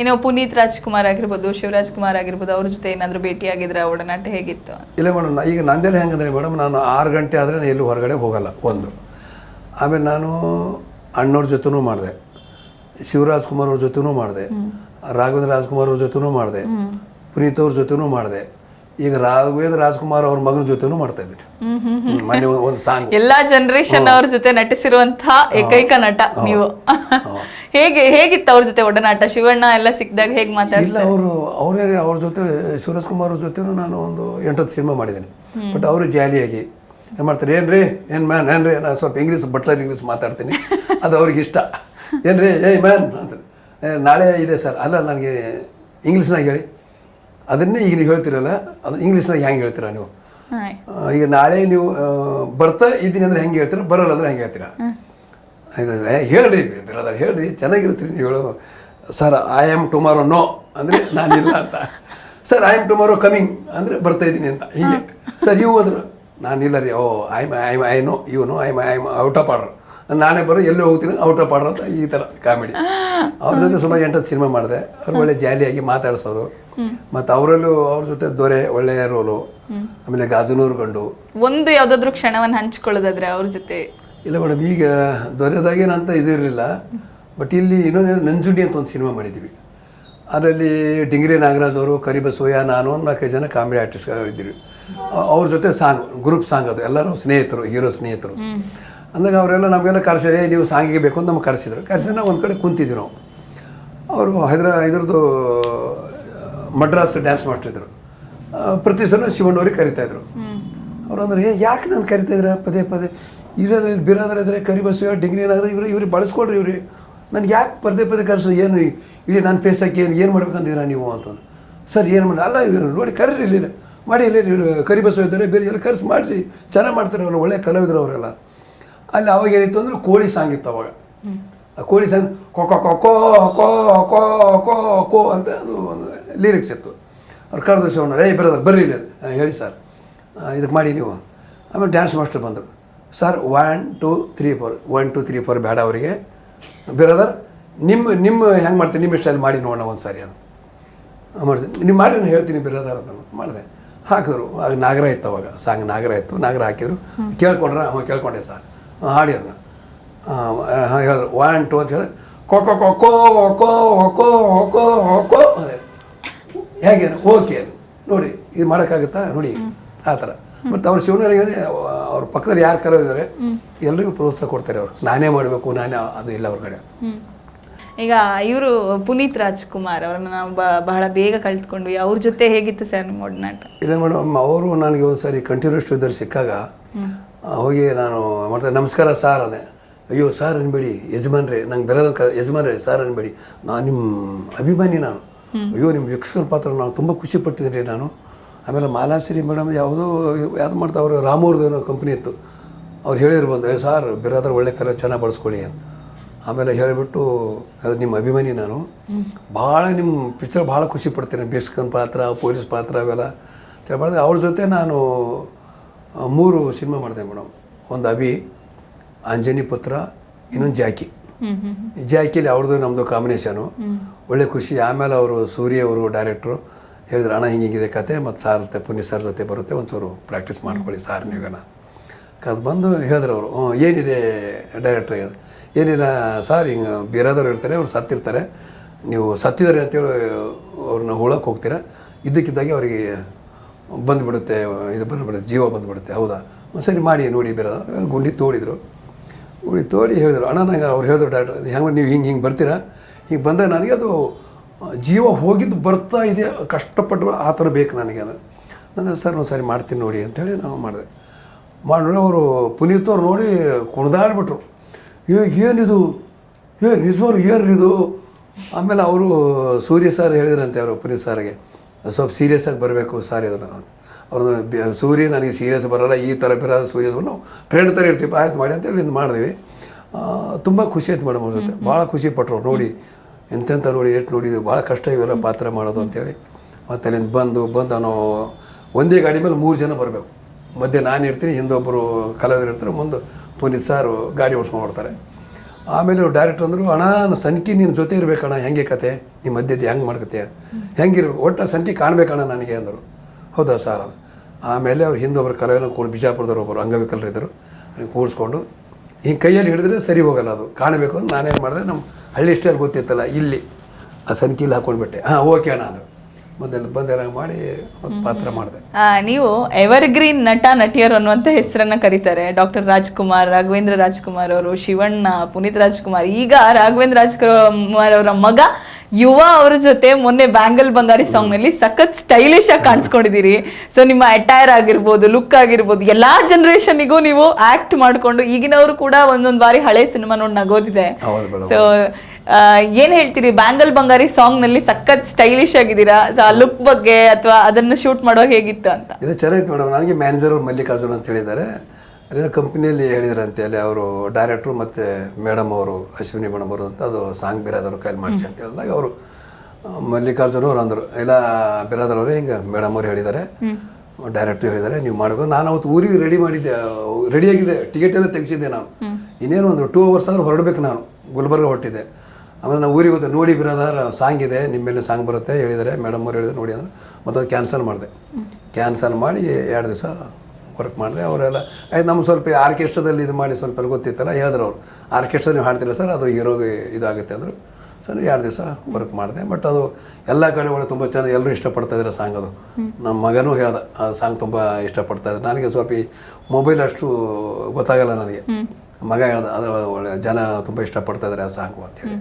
ಇನ್ನು ಪುನೀತ್ ರಾಜ್ಕುಮಾರ್ ಆಗಿರ್ಬೋದು ಶಿವರಾಜ್ ಕುಮಾರ್ ಆಗಿರ್ಬೋದು ಅವ್ರ ಜೊತೆ ಏನಾದರೂ ಭೇಟಿ ಆಗಿದ್ರೆ ಒಡನಾಟ ಹೇಗಿತ್ತು? ಇಲ್ಲ ಮೇಡಮ್ ಈಗ ನಂದೆಲ್ಲ ಹೆಂಗಂದ್ರೆ ಮೇಡಮ್ ನಾನು ಆರು ಗಂಟೆ ಆದರೆ ನಾನು ಎಲ್ಲೂ ಹೊರಗಡೆ ಹೋಗಲ್ಲ ಒಂದು. ಆಮೇಲೆ ನಾನು ಅಣ್ಣವ್ರ ಜೊತೆನೂ ಮಾಡಿದೆ ಶಿವರಾಜ್ ಕುಮಾರ್ ಅವ್ರ ಜೊತೆನೂ ಮಾಡಿದೆ ರಾಘವೇಂದ್ರ ರಾಜ್ಕುಮಾರ್ ಅವ್ರ ಜೊತೆನೂ ಮಾಡಿದೆ ಪುನೀತ್ ಅವ್ರ ಜೊತೆನೂ ಮಾಡಿದೆ. ಈಗ ರಾಘವೇಂದ್ರ ರಾಜ್ಕುಮಾರ್ ಅವ್ರ ಮಗನ ಜೊತೆನೂ ಮಾಡ್ತಾ ಇದ್ದೀನಿ. ಮೊನ್ನೆ ಒಂದು ಸಾಂಗ್. ಎಲ್ಲಾ ಜನರೇಷನ್ ಅವ್ರ ಜೊತೆ ನಟಿಸಿರುವಂತಹ ಏಕೈಕ ನಟ ನೀವು. ಹೇಗೆ ಹೇಗಿತ್ತು ಅವ್ರ ಜೊತೆ ಒಡನಾಟ? ಶಿವಣ್ಣ ಎಲ್ಲ ಸಿಕ್ಕಿದಾಗ ಹೇಗೆ ಇಲ್ಲ ಅವರು ಅವರೇ ಅವ್ರ ಜೊತೆ ಶಿವರಾಜ್ ಕುಮಾರ್ ಅವ್ರ ಜೊತೆನೂ ನಾನು ಒಂದು ಎಂಟತ್ತು ಸಿನಿಮಾ ಮಾಡಿದ್ದೀನಿ. ಬಟ್ ಅವರು ಜಾಲಿಯಾಗಿ ಏನು ಮಾಡ್ತಾರೆ ಏನು ರೀ ಏನು ಮ್ಯಾನ್ ಏನು ರೀ ನಾನು ಸ್ವಲ್ಪ ಇಂಗ್ಲೀಷ್ ಬಟ್ಲರ್ ಇಂಗ್ಲೀಷ್ ಮಾತಾಡ್ತೀನಿ. ಅದು ಅವ್ರಿಗೆ ಇಷ್ಟ. ಏನು ರೀ ಏಯ್ ಮ್ಯಾನ್ ಅಂತ. "ಏ, ನಾಳೆ ಇದೆ ಸರ್ ಅಲ್ಲ ನನಗೆ ಇಂಗ್ಲೀಷ್ನಾಗ ಹೇಳಿ. ಅದನ್ನೇ ಈಗ ನೀವು ಹೇಳ್ತೀರಲ್ಲ ಅದು ಇಂಗ್ಲೀಷ್ನಾಗ ಹೆಂಗೆ ಹೇಳ್ತೀರಾ ನೀವು? ಈಗ ನಾಳೆ ನೀವು ಬರ್ತಾ ಇದ್ದೀನಿ ಅಂದ್ರೆ ಹೆಂಗೆ ಹೇಳ್ತೀರಾ? ಬರಲ್ಲ ಅಂದ್ರೆ ಹೆಂಗೆ ಹೇಳ್ತೀರಾ? ಇಲ್ಲ, ಏ, ಹೇಳ್ರಿ ಬ್ರದರ್ ಹೇಳ್ರಿ ಚೆನ್ನಾಗಿರ್ತೀರಿ ನೀವು ಹೇಳೋದು sir I am tomorrow no ಅಂದರೆ ನಾನಿಲ್ಲ ಅಂತ. Sir I am tomorrow coming ಅಂದರೆ ಬರ್ತಾ ಇದ್ದೀನಿ ಅಂತ ಹೀಗೆ. ಸರ್ ಇವು ಅಂದರು ನಾನಿಲ್ಲ ರೀ ಓ I I I no you no I I out of order ನಾನೇ ಬರೋ ಎಲ್ಲೋ ಹೋಗ್ತೀನಿ ಔಟ್ ಆಫ್ ಆರ್ಡರ್ ಅಂತ ಈ ಥರ ಕಾಮಿಡಿ ಅವ್ರ ಜೊತೆ ಸುಮಾರು ಎಂಟತ್ತು ಸಿನಿಮಾ ಮಾಡಿದೆ. ಅವ್ರು ಒಳ್ಳೆ ಜಾಲಿಯಾಗಿ ಮಾತಾಡ್ಸೋರು. ಮತ್ತು ಅವರಲ್ಲೂ ಅವ್ರ ಜೊತೆ ದೊರೆ ಒಳ್ಳೆಯ ರೋಲು ಆಮೇಲೆ ಗಾಜನೂರು ಗಂಡು ಒಂದು ಯಾವುದಾದ್ರೂ ಕ್ಷಣವನ್ನ ಹಂಚ್ಕೊಳ್ಳೋದಾದ್ರೆ ಅವ್ರ ಜೊತೆ ಇಲ್ಲ ಮೇಡಮ್ ಈಗ ದೊರೆದಾಗೇನಂತ ಇದಿರಲಿಲ್ಲ ಬಟ್ ಇಲ್ಲಿ ಇನ್ನೊಂದು ನಂಜುಂಡಿ ಅಂತ ಒಂದು ಸಿನಿಮಾ ಮಾಡಿದ್ದೀವಿ. ಅದರಲ್ಲಿ ಡಿಂಗ್ರಿ ನಾಗರಾಜ್ ಅವರು ಕರಿಬಸವಯ್ಯ ನಾನು ಒಂದು ನಾಲ್ಕೈದು ಜನ ಕಾಮಿಡಿ ಆರ್ಟಿಸ್ಟ್ಗಳಿದ್ದೀವಿ. ಅವ್ರ ಜೊತೆ ಸಾಂಗ್ ಗ್ರೂಪ್ ಸಾಂಗ್ ಅದು ಎಲ್ಲರೂ ಸ್ನೇಹಿತರು ಹೀರೋ ಸ್ನೇಹಿತರು. ಅಂದಾಗ ಅವರೆಲ್ಲ ನಮಗೆಲ್ಲ ಕರೆಸಿದ್ರೆ "ಏ, ನೀವು ಸಾಂಗಿಗೆ ಬೇಕು ಅಂತ ನಮ್ಗೆ ಕರೆಸಿದ್ರು. ಕರೆಸಿದ್ರೆ ನಾವು ಒಂದು ಕಡೆ ಕುಂತಿದ್ವಿ ನಾವು. ಅವರು ಹೈದ್ರ ಇದ್ರದ್ದು ಮಡ್ರಾಸ್ ಡ್ಯಾನ್ಸ್ ಮಾಡ್ತಿದ್ರು. ಪ್ರತಿ ಸಲ ಶಿವಣ್ಣವ್ರಿಗೆ ಕರಿತಾಯಿದ್ರು ಅವ್ರು ಅಂದ್ರೆ ಏ ಯಾಕೆ ನಾನು ಕರಿತಾ ಇದ್ರೆ ಪದೇ ಪದೇ ಇರೋದ್ರೆ ಬಿರೋದ್ರ ಇದ್ರೆ ಕರಿಬಸು ಡಿಗ್ರಿ ಏನಾದ್ರೆ ಇವ್ರು ಇವ್ರಿಗೆ ಬಳಸ್ಕೊಡ್ರಿ ಇವ್ರಿ ನನಗೆ ಯಾಕೆ ಪದೇ ಪದೇ ಕರೆಸು ಏನು ಇಳಿ ನಾನು ಫೇಸ್ ಹಾಕಿ ಏನು ಏನು ಮಾಡ್ಬೇಕಂದಿರಾ ನೀವು ಅಂತಂದು ಸರ್ ಏನು ಮಾಡಿ ಅಲ್ಲ ನೋಡಿ ಕರೀರಿ ಇಲ್ಲಿ ಮಾಡಿ ಇಲ್ಲಿ ಕರಿಬಸು ಇದ್ದಾರೆ ಬೇರೆ ಎಲ್ಲ ಕರೆಸಿ ಮಾಡಿಸಿ. ಚೆನ್ನಾಗಿ ಮಾಡ್ತಾರೆ ಅವರು ಒಳ್ಳೆ ಕಲಾವಿದರು ಅವರೆಲ್ಲ. ಅಲ್ಲಿ ಅವಾಗ ಏನಿತ್ತು ಅಂದ್ರೆ ಕೋಳಿ ಸಾಂಗ್ ಇತ್ತು ಅವಾಗ. ಆ ಕೋಳಿ ಸಾಂಗ್ ಕೊ ಕೊ ಕೊ ಕೋ ಕೋ ಕೋ ಕೋ ಕೋ ಅಂತ ಅದು ಒಂದು ಲಿರಿಕ್ಸ್ ಇತ್ತು. ಅವ್ರು ಕರೆದ್ರೆ ಶಿವಣ್ಣ ಏಯ್ ಬ್ರದರ್ ಬರ್ರಿ ಇಲ್ಲಿ. ಹೇಳಿ ಸರ್. ಇದಕ್ಕೆ ಮಾಡಿ ನೀವು. ಆಮೇಲೆ ಡ್ಯಾನ್ಸ್ ಮಾಸ್ಟರ್ ಬಂದರು. Sir one two three four one two three four ಬೇಡ ಅವರಿಗೆ. ಬ್ರದರ್ ನಿಮ್ಮ ನಿಮ್ಮ ಹೆಂಗೆ ಮಾಡ್ತೀನಿ ನಿಮ್ಮ ಇಷ್ಟಲ್ಲಿ ಮಾಡಿ ನೋಡೋಣ ಒಂದು ಸಾರಿ ಅದು ಮಾಡ್ತೀನಿ ನಿಮ್ಮ ಮಾಡಿ ನಾನು ಹೇಳ್ತೀನಿ ಬ್ರದರ್ ಅಂತ ಮಾಡಿದೆ. ಹಾಕಿದ್ರು. ಆಗ ನಾಗರ ಇತ್ತು ಅವಾಗ. ಸಾಂಗ್ ನಾಗರ ಇತ್ತು. ನಾಗರ ಹಾಕಿದ್ರು. ಕೇಳ್ಕೊಂಡ್ರ? ಹ್ಞೂ ಕೇಳ್ಕೊಂಡೆ ಸರ್ ಹಾಡಿ ಅದನ್ನ ಹೇಳಿದ್ರು. ಒನ್ ಟು ಅಂತ ಹೇಳಿದ್ರೆ. ಕೊಕೋ ಕೊಕ್ಕೋ ಒಕೋ ಒಕೋ ಒಕೋ ಹೇಗೆ? ಓಕೆ. ನೋಡಿ ಇದು ಮಾಡೋಕ್ಕಾಗುತ್ತಾ? ನೋಡಿ. ಆ ಥರ. ಮತ್ತು ಅವ್ರ ಶಿವನಿಗೆ ಅವ್ರ ಪಕ್ಕದಲ್ಲಿ ಯಾರು ಕರೆದಿದ್ದಾರೆ ಎಲ್ರಿಗೂ ಪ್ರೋತ್ಸಾಹ ಕೊಡ್ತಾರೆ ಅವರು. ನಾನೇ ಮಾಡಬೇಕು ನಾನೇ ಅದು ಇಲ್ಲ ಅವ್ರ ಕಡೆ. ಈಗ ಇವರು ಪುನೀತ್ ರಾಜ್ಕುಮಾರ್ ಅವ್ರನ್ನ ನಾವು ಬಹಳ ಬೇಗ ಕಳ್ತ್ಕೊಂಡ್ವಿ. ಅವ್ರ ಜೊತೆ ಹೇಗಿತ್ತು ಸರ್ ನಿಮ್ಮ ಒಡನಾಟ ಇಲ್ಲ ಮೇಡಮ್ ಅವರು ನನಗೆ ಒಂದು ಸಾರಿ ಕಂಟಿನ್ಯೂಸ್ ಇದ್ದಲ್ಲಿ ಸಿಕ್ಕಾಗ ಹೋಗಿ ನಾನು ಮಾಡ್ತಾರೆ ನಮಸ್ಕಾರ ಸಾರ್ ಅದೇ. ಅಯ್ಯೋ ಸಾರ್ ಅನ್ಬೇಡಿ ಯಜಮಾನ್ರಿ ನಂಗೆ ಬೆಳೆದ ಕ ಯಜಮಾನ್ರೆ ಸಾರ್ ಅನ್ಬೇಡಿ. ನಾನು ನಿಮ್ಮ ಅಭಿಮಾನಿ ನಾನು. ಅಯ್ಯೋ ನಿಮ್ಮ ವೀಕ್ಷಕರ ಪಾತ್ರ ನಾನು ತುಂಬ ಖುಷಿ ಪಟ್ಟಿದ್ದೀನಿ ನಾನು. ಆಮೇಲೆ ಮಾಲಾಶ್ರೀ ಮೇಡಮ್ ಯಾವುದೋ ಯಾರು ಮಾಡ್ತಾ ಅವರು, ರಾಮೂರ್ದು ಏನೋ ಕಂಪ್ನಿ ಇತ್ತು. ಅವ್ರು ಹೇಳಿದ್ರು ಬಂದು, ಏ ಸಾರ್, ಬೇರಾದ್ರೆ ಒಳ್ಳೆ ಕಲರ್ ಚೆನ್ನಾಗಿ ಬಳಸ್ಕೊಳ್ಳಿ ಆಮೇಲೆ ಹೇಳಿಬಿಟ್ಟು, ಅದು ನಿಮ್ಮ ಅಭಿಮಾನಿ ನಾನು. ಭಾಳ ನಿಮ್ಮ ಪಿಕ್ಚರ್ ಭಾಳ ಖುಷಿ ಪಡ್ತೇನೆ. ಬೇಸ್ಕನ್ ಪಾತ್ರ, ಪೊಲೀಸ್ ಪಾತ್ರ ಅವೆಲ್ಲ. ತಿಳ್ಬಾರ್ದು ಅವ್ರ ಜೊತೆ ನಾನು ಮೂರು ಸಿನಿಮಾ ಮಾಡಿದೆ ಮೇಡಮ್. ಒಂದು ಅಭಿ ಆಂಜನಿ ಪುತ್ರ, ಇನ್ನೊಂದು ಜಾಕಿ. ಜಾಕಿಲಿ ಅವ್ರದ್ದು ನಮ್ಮದು ಕಾಂಬಿನೇಷನು ಒಳ್ಳೆ ಖುಷಿ. ಆಮೇಲೆ ಅವರು ಸೂರ್ಯ ಅವರು ಡೈರೆಕ್ಟ್ರು ಹೇಳಿದ್ರು ಅಣ್ಣ ಹಿಂಗಿದೆ ಕತೆ ಮತ್ತು ಸಾರ್ ಜೊತೆ ಪುನೀತ್ ಸರ್ ಜೊತೆ ಬರುತ್ತೆ ಒಂಚೂರು ಪ್ರಾಕ್ಟೀಸ್ ಮಾಡ್ಕೊಳ್ಳಿ ಸಾರ್ ನೀವೇನ ಅದು ಬಂದು ಹೇಳಿದ್ರು ಅವರು ಹ್ಞೂ ಏನಿದೆ ಡೈರೆಕ್ಟ್ರ್ ಏನಿಲ್ಲ ಸಾರ್ ಹಿಂಗೆ ಬೇರೆದವ್ರು ಇರ್ತಾರೆ ಅವ್ರು ಸತ್ತಿರ್ತಾರೆ. ನೀವು ಸತ್ತಿದ್ದಾರೆ ಅಂತೇಳಿ ಅವ್ರನ್ನ ಉಳಕ್ಕೆ ಹೋಗ್ತೀರಾ? ಇದ್ದಕ್ಕಿದ್ದಾಗೆ ಅವರಿಗೆ ಬಂದುಬಿಡುತ್ತೆ ಇದು ಬಂದುಬಿಡುತ್ತೆ ಜೀವ ಬಂದುಬಿಡುತ್ತೆ ಹೌದಾ? ಒಂದು ಸರಿ ಮಾಡಿ ನೋಡಿ ಬೇರೆ ಗುಂಡಿ ತೋಡಿದರು. ಗುಂಡಿ ತೋಡಿ ಹೇಳಿದರು ಅಣ್ಣ ನಂಗೆ ಅವ್ರು ಹೇಳಿದ್ರು ಡಾಕ್ಟ್ರ್ ಹೆಂಗೆ ನೀವು ಹಿಂಗೆ ಹಿಂಗೆ ಬರ್ತೀರಾ? ಹಿಂಗೆ ಬಂದಾಗ ನನಗೆ ಅದು ಜೀವ ಹೋಗಿದ್ದು ಬರ್ತಾ ಇದೆ ಕಷ್ಟಪಟ್ಟರು ಆ ಥರ ಬೇಕು ನನಗೆ ಅದು. ನಾನು ಸರ್ ಒಂದು ಸಾರಿ ಮಾಡ್ತೀನಿ ನೋಡಿ ಅಂಥೇಳಿ ನಾವು ಮಾಡಿದೆ. ಮಾಡಿ ಅವರು ಪುನೀತ್ ಅವ್ರು ನೋಡಿ ಕುಣಿದಾಡ್ಬಿಟ್ರು. ಏ ಏನಿದು? ಏ ನಿಜವ್ರು ಏನು ಇದು ಆಮೇಲೆ ಅವರು ಸೂರ್ಯ ಸರ್ ಹೇಳಿದ್ರಂತೆ ಅವರು ಪುನೀತ್ ಸಾರಿಗೆ. ಸ್ವಲ್ಪ ಸೀರಿಯಸ್ ಆಗಿ ಬರಬೇಕು ಸಾರ್ ಇದನ್ನು ಅವ್ರದ್ದು ಸೂರ್ಯ ನನಗೆ ಸೀರಿಯಸ್ ಬರೋಲ್ಲ ಈ ಥರ ಬೇರೆ ಸೂರ್ಯಸ್ ನಾವು ಫ್ರೆಂಡ್ ಥರ ಇರ್ತೀವಿ ಆಯ್ತು ಮಾಡಿ ಅಂತೇಳಿ ಇದು ಮಾಡಿದ್ವಿ. ತುಂಬ ಖುಷಿ ಆಯ್ತು ಮೇಡಮ್ ಅವ್ರ ಜೊತೆ. ಭಾಳ ಖುಷಿ ಪಟ್ಟರು ನೋಡಿ. ಎಂತೆಂಥ ನೋಡಿ ಎಷ್ಟು ನೋಡಿದ್ವಿ ಭಾಳ ಕಷ್ಟ ಇವೆಲ್ಲ ಪಾತ್ರ ಮಾಡೋದು ಅಂತೇಳಿ. ಮತ್ತು ಅಲ್ಲಿಂದ ಬಂದು ಬಂದು ನಾನು ಒಂದೇ ಗಾಡಿ ಮೇಲೆ ಮೂರು ಜನ ಬರಬೇಕು. ಮಧ್ಯೆ ನಾನು ಇರ್ತೀನಿ ಹಿಂದೊಬ್ಬರು ಕಲಾವಿದರು ಇರ್ತಾರೆ, ಮುಂದೆ ಪುನೀತ್ ಸಾರು ಗಾಡಿ ಓಡಿಸ್ಕೊಂಡು ಆಮೇಲೆ ಅವ್ರು ಡೈರೆಕ್ಟ್ ಅಂದರು, ಅಣ್ಣ, ನಾನು ನಿನ್ನ ಜೊತೆ ಇರಬೇಕಣ್ಣ, ಹೆಂಗೆ ಕತೆ? ನಿಮ್ಮ ಮಧ್ಯದ ಹೆಂಗೆ ಮಾಡ್ಕತ್ತೆ ಹೆಂಗಿರ್ಬೇಕು ಒಟ್ಟು ಸನ್ಕಿ ಕಾಣಬೇಕಣ್ಣ ನನಗೆ, ಅಂದರು. ಹೌದಾ ಸರ್ ಅದು ಆಮೇಲೆ ಅವ್ರು ಹಿಂದೊಬ್ಬರು ಕಲಾವಿನ ಕೂಡ ಬಿಜಾಪುರದವ್ರು ಒಬ್ಬರು ಅಂಗವಿಕಲರಿದ್ದರು. ಕೂರಿಸ್ಕೊಂಡು ಹಿಂಗೆ ಕೈಯಲ್ಲಿ ಹಿಡಿದ್ರೆ ಸರಿ ಹೋಗಲ್ಲ ಅದು. ಕಾಣಬೇಕು ಅಂತ ನಾನೇನು ಮಾಡಿದೆ, ನಮ್ಮ ಹಳ್ಳಿ ಸ್ಟೈಲ್ ಗೊತ್ತಿತ್ತಲ್ಲ ಇಲ್ಲಿ. ಆ ಸನ್ಕಿಲಿ ಹಾಕೊಂಡ್ಬಿಟ್ಟೆ. ಹಾಂ ಓಕೆ ಅಣ್ಣ ಅದು. ಮಾಡಿ ಒಂದು ಪಾತ್ರ ಮಾಡಿದೆ. ನೀವು ಎವರ್ಗ್ರೀನ್ ನಟ ನಟಿಯರು ಅನ್ನುವಂಥ ಹೆಸರನ್ನ ಕರೀತಾರೆ. ಡಾಕ್ಟರ್ ರಾಜ್ಕುಮಾರ್ ರಾಘವೇಂದ್ರ ರಾಜ್ಕುಮಾರ್ ಅವರು ಶಿವಣ್ಣ ಪುನೀತ್ ರಾಜ್ಕುಮಾರ್. ಈಗ ರಾಘವೇಂದ್ರ ರಾಜ್ಕುಮಾರ್ ಅವರ ಮಗ ಯುವ ಅವ್ರ ಜೊತೆ ಮೊನ್ನೆ ಬ್ಯಾಂಗಲ್ ಬಂಗಾರಿ ಸಾಂಗ್ನಲ್ಲಿ ಸಖತ್ ಸ್ಟೈಲಿಶ್ ಆಗಿ ಕಾಣಿಸ್ಕೊಂಡಿದ್ದೀರಿ. ಸೊ ನಿಮ್ಮ ಅಟೈರ್ ಆಗಿರ್ಬೋದು ಲುಕ್ ಆಗಿರ್ಬೋದು ಎಲ್ಲಾ ಜನರೇಷನ್ಗೂ ನೀವು ಆಕ್ಟ್ ಮಾಡ್ಕೊಂಡು ಈಗಿನವರು ಕೂಡ ಒಂದೊಂದು ಬಾರಿ ಹಳೆ ಸಿನಿಮಾ ನೋಡಿ ನಗೋದಿದೆ. ಸೊ ಏನ್ ಹೇಳ್ತೀರಿ? ಬ್ಯಾಂಗಲ್ ಬಂಗಾರಿ ಸಾಂಗ್ನಲ್ಲಿ ಸಖತ್ ಸ್ಟೈಲಿಶ್ ಆಗಿದ್ದೀರಾ? ಆ ಲುಕ್ ಬಗ್ಗೆ ಅಥವಾ ಅದನ್ನ ಶೂಟ್ ಮಾಡುವಾಗ ಹೇಗಿತ್ತು ಅಂತ? ಇಲ್ಲ ಚೆನ್ನಾಗಿತ್ತು ಮೇಡಮ್ ನನಗೆ ಮ್ಯಾನೇಜರ್ ಮಲ್ಲಿಕಾರ್ಜುನ್ ಅಂತ ಹೇಳಿದ್ದಾರೆ. ಅಲ್ಲಿನ ಕಂಪ್ನಿಯಲ್ಲಿ ಹೇಳಿದ್ರಂತೆ ಅಲ್ಲಿ ಅವರು ಡೈರೆಕ್ಟ್ರು ಮತ್ತು ಮೇಡಮ್ ಅವರು ಅಶ್ವಿನಿ ಮೇಡಮ್ ಅವರು ಅಂತ ಅದು ಸಾಂಗ್ ಬಿರಾದವರು ಕೈಲಿ ಮಾಡಿಸಿ ಅಂತ ಹೇಳಿದಾಗ ಅವರು ಮಲ್ಲಿಕಾರ್ಜುನ್ ಅವರು ಅಂದರು. ಇಲ್ಲ ಬಿರಾದರ್ ಅವರೇ ಹಿಂಗೆ ಮೇಡಮ್ ಅವ್ರು ಹೇಳಿದ್ದಾರೆ. ಡೈರೆಕ್ಟ್ರು ಹೇಳಿದ್ದಾರೆ ನೀವು ಮಾಡಬೇಕು ನಾನು ಅವತ್ತು ಊರಿಗೆ ರೆಡಿ ಮಾಡಿದ್ದೆ ರೆಡಿಯಾಗಿದೆ ಟಿಕೆಟ್ ಎಲ್ಲ ತೆಗೆಸಿದ್ದೆ ನಾನು. ಇನ್ನೇನು ಒಂದು ಟೂ ಅವರ್ಸ್ ಆದರೂ ಹೊರಡಬೇಕು ನಾನು. ಗುಲ್ಬರ್ಗ ಹೊಟ್ಟಿದ್ದೆ ಆಮೇಲೆ ನಾವು ಊರಿಗೆ ಹೋದೆ ನೋಡಿ ಬಿರೋದಾರ ಸಾಂಗ್ ಇದೆ, ನಿಮ್ಮ ಮೇಲೆ ಸಾಂಗ್ ಬರುತ್ತೆ ಹೇಳಿದರೆ ಮೇಡಮ್ ಅವ್ರು ಹೇಳಿದ್ರು ನೋಡಿ ಅಂದ್ರೆ. ಮತ್ತೊಂದು ಕ್ಯಾನ್ಸಲ್ ಮಾಡಿದೆ. ಕ್ಯಾನ್ಸಲ್ ಮಾಡಿ ಎರಡು ದಿವಸ ವರ್ಕ್ ಮಾಡಿದೆ. ಅವರೆಲ್ಲ ಆಯ್ತು ನಮ್ಗೆ ಸ್ವಲ್ಪ ಆರ್ಕೆಸ್ಟ್ರಾದಲ್ಲಿ ಇದು ಮಾಡಿ ಸ್ವಲ್ಪ ಗೊತ್ತಿತ್ತಲ್ಲ, ಹೇಳಿದ್ರು ಅವರು. ಆರ್ಕೆಸ್ಟ್ರಾ ನೀವು ಹಾಡ್ತಿಲ್ಲ ಸರ್? ಅದು ಹೀರೋಗೆ ಇದಾಗುತ್ತೆ ಅಂದರು. ಸರ್, ಎರಡು ದಿವಸ ವರ್ಕ್ ಮಾಡಿದೆ. ಬಟ್ ಅದು ಎಲ್ಲ ಕಡೆ ಒಳ್ಳೆ ತುಂಬ ಚೆನ್ನಾಗಿ ಎಲ್ಲರೂ ಇಷ್ಟಪಡ್ತಾ ಇದ್ದಾರೆ ಸಾಂಗ್ ಅದು. ನಮ್ಮ ಮಗನೂ ಹೇಳ್ದೆ, ಆ ಸಾಂಗ್ ತುಂಬ ಇಷ್ಟಪಡ್ತಾ ಇದ್ದಾರೆ ನನಗೆ ಸ್ವಲ್ಪ ಮೊಬೈಲ್ ಅಷ್ಟು ಗೊತ್ತಾಗಲ್ಲ ನನಗೆ. ಮಗ ಹೇಳ್ದ ಅದು ಒಳ್ಳೆ ಜನ ತುಂಬ ಇಷ್ಟಪಡ್ತಾ ಇದ್ದಾರೆ ಆ ಸಾಂಗು ಅಂತೇಳಿ.